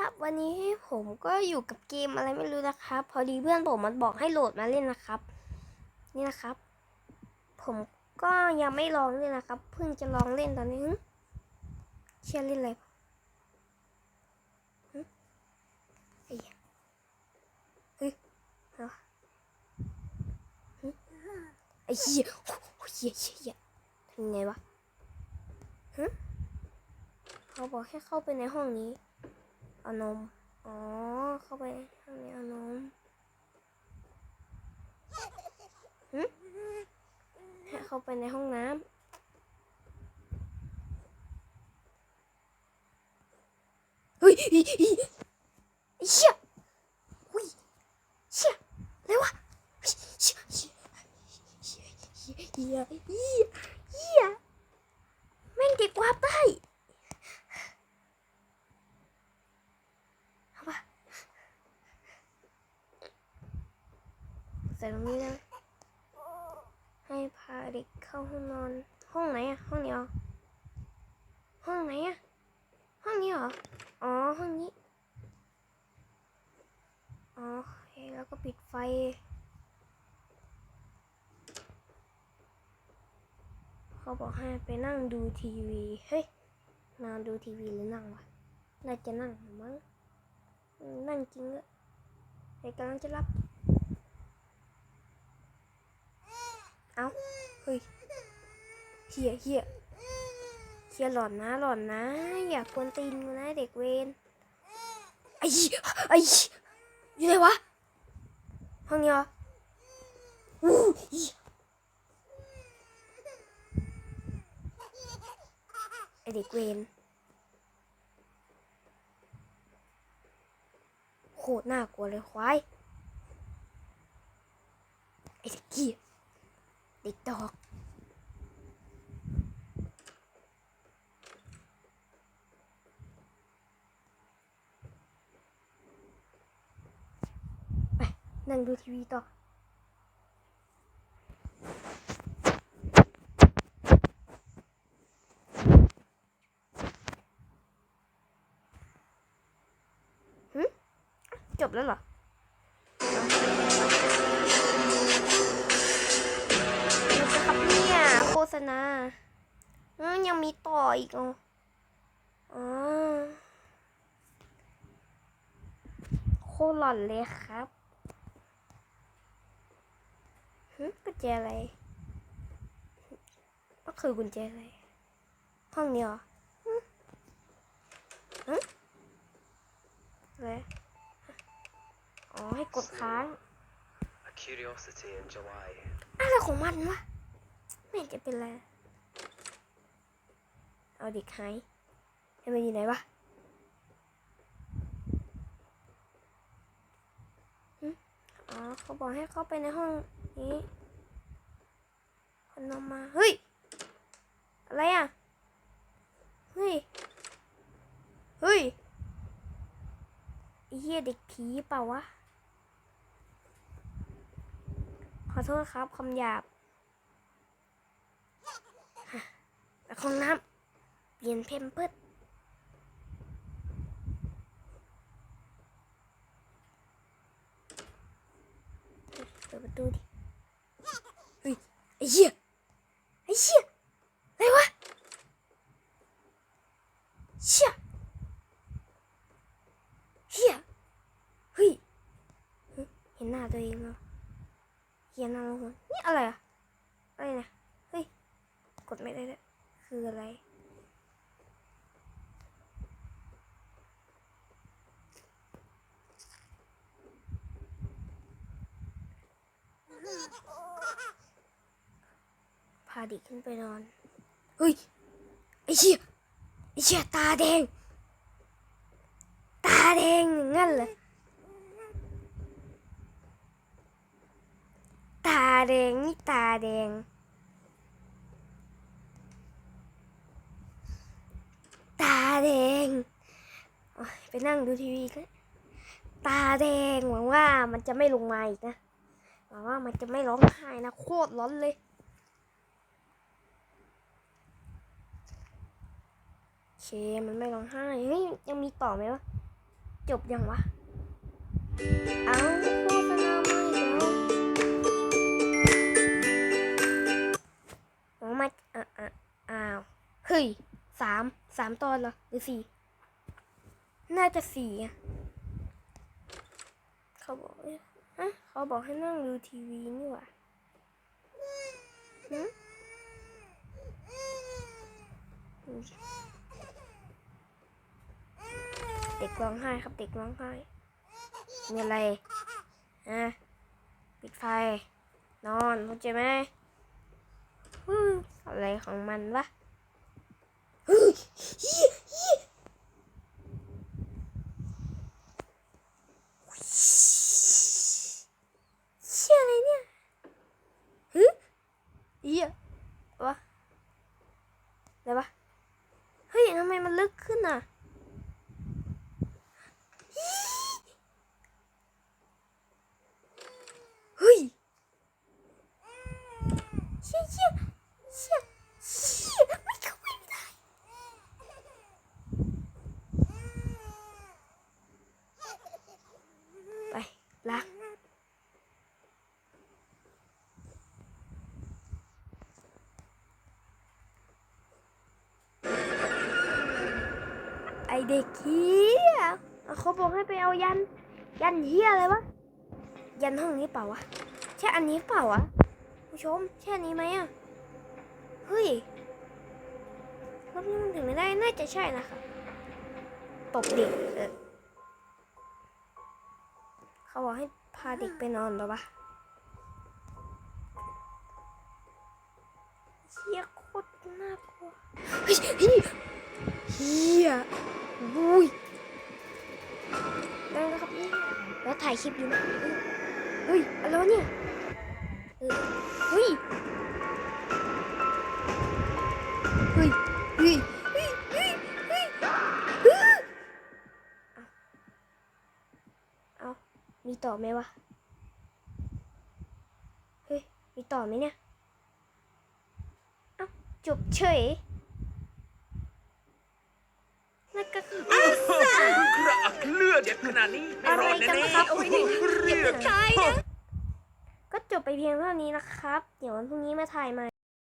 ครับ วันนี้ผมก็อยู่กับเกมอะไรไม่รู้นะครับ พอดีเพื่อนผมมันบอกให้โหลดมาเล่นนะครับ นี่นะครับ ผมก็ยังไม่ลองเล่นนะครับ เพิ่งจะลองเล่นตอนนี้หึเชื่อเล่นอะไรหึไอ้เหี้ยเฮ้ยเอาวะหึไอ้เหี้ยโอ้โหเหี้ยเหี้ยเหี้ยทำไงวะฮะเขาบอกให้เข้าไปในห้องนี้ เอานม อ๋อ เข้าไปข้างในเอานมฮึเข้าไปในห้องน้ำเฮ้ยอีอีไอ้เชี่ยหุ้ยเชี่ยอะไรวะเฮ้ยเชี่ยเชี่ยเชี่ยเชี่ยเชี่ยเฮียเฮียแม่งเด็กวาบได้ เอาปะ ใส่ตรงนี้ได้ให้พาเด็กเข้าห้องนอน ห้องไหนอะห้องนี้หรอห้องไหนอะห้องนี้เหรอ อ๋อ ห้องนี้ อ๋อแล้วก็ปิดไฟเขาบอกให้ไปนั่งดูทีวี เฮ้ยนอนดูทีวีหรือนั่งวะ น่าจะนั่งมั้ง นั่งจริงอะเด็กกำลังจะรับ เอาเฮ้ยเฮียเฮียเฮียหลอนนะหลอนนะ อย่ากวนตีนกูนะเด็กเวนไอ้ไอ้อยู่ไหนวะ ห้องนี้เหรออู้เหี้ยไอเด็กเวนโคตรน่ากลัวเลยควาย ไอ้เด็กเกี้ย เด็กดอก ไป นั่งดูทีวีต่อจบแล้วเหรอ ณาอืมยังมีต่ออีกอ๋ออ๋อโคตรหล่อนเลยครับหึกุญแจอะไรก็คือกุญแจอะไร ห้องนี้เหรอหึหึอะไรอ๋อให้กดค้าง A curiosity in July. อะไรของมันวะ ไม่จะเป็นไร เอาเด็กหายให้มันอยู่ไหนวะอ๋อเขาบอกให้เข้าไปในห้องนี้ คนนำมา เฮ้ย อะไรอะ เฮ้ย เฮ้ยเหี้ยเด็กผีเปล่าวะ ขอโทษครับคำหยาบฮะ ไปห้องน้ำเปลี่ยนเพมเพิร์ดเปิดประตูดิเฮ้ยไอ้เหี้ยไอ้เหี้ยอะไรวะเชี่ยเหี้ยเฮ้ยเฮ้ยเห็นหน้าตัวเองแล้วเขียนอะไรวะนี่อะไรอะอะไรนะเฮ้ยกดไม่ได้เลย คืออะไร พาเด็กขึ้นไปนอน เฮ้ย ไอ้เชี่ยไอ้เชี่ยตาแดง ตาแดงอย่างงั้นเลยตาแดงนี่ตาแดง ตาแดง ไปนั่งดูทีวีกันตาแดงหวังว่ามันจะไม่ลงมาอีกนะหวังว่ามันจะไม่ร้องไห้นะโคตรร้อนเลย เคมันไม่ร้องไห้เฮ้ยยังมีต่อไหมวะ จบยังวะ เอาโฆษณามาอีกแล้วอ๋อมาอะอะอ้าวเฮ้ยสาม สามตอนเหรอหรือสี่น่าจะสี่อะเขาบอกเอ้ยฮะเขาบอกให้นั่งดูทีวีนี่หว่าหึเด็กร้องไห้ครับเด็กร้องไห้มีอะไรอะปิดไฟ นอนเข้าใจไหมอะไรของมันวะ เฮ้ยเหี้ยเหี้ยเชี่ยอะไรเนี่ยฮึเหี้ยวะอะไรวะเฮ้ยทำไมมันลึกขึ้นอะ เฮ้ยเชี่ยเชี่ยเชี่ยเชี่ยไม่เข้าไปไม่ได้ไปล้าง ไอเด็กเฮียเขาบอกให้ไปเอายัน ยันเฮียอะไรวะ ยันห้องนี้เปล่าวะ ใช่อันนี้เปล่าวะ ผู้ชม ใช่อันนี้ไหมอะ เฮ้ยรอบนี้มันถึงไม่ได้ น่าจะใช่นะคะตบเด็กเออเขาบอกให้พาเด็กไปนอนหรอวะเฮียโคตรน่ากลัวายคลิปอยู่นะเฮ้ยอะไรวะเนี่ยเออเฮ้ยเฮ้ยเฮ้ยเฮ้ยเฮ้ยเฮ้ยเฮ้ยเอาเอามีต่อไหมวะเฮ้ยมีต่อไหมเนี่ย เอาจบเฉย แล้วก็คือกระอักเลือดเจ็บขนาดนี้ไม่รอดอะไรกันแน่นะครับๆโอ้ยเลือดก็จบไปเพียงเท่านี้นะครับ เดี๋ยววันพรุ่งนี้มาถ่ายใหม่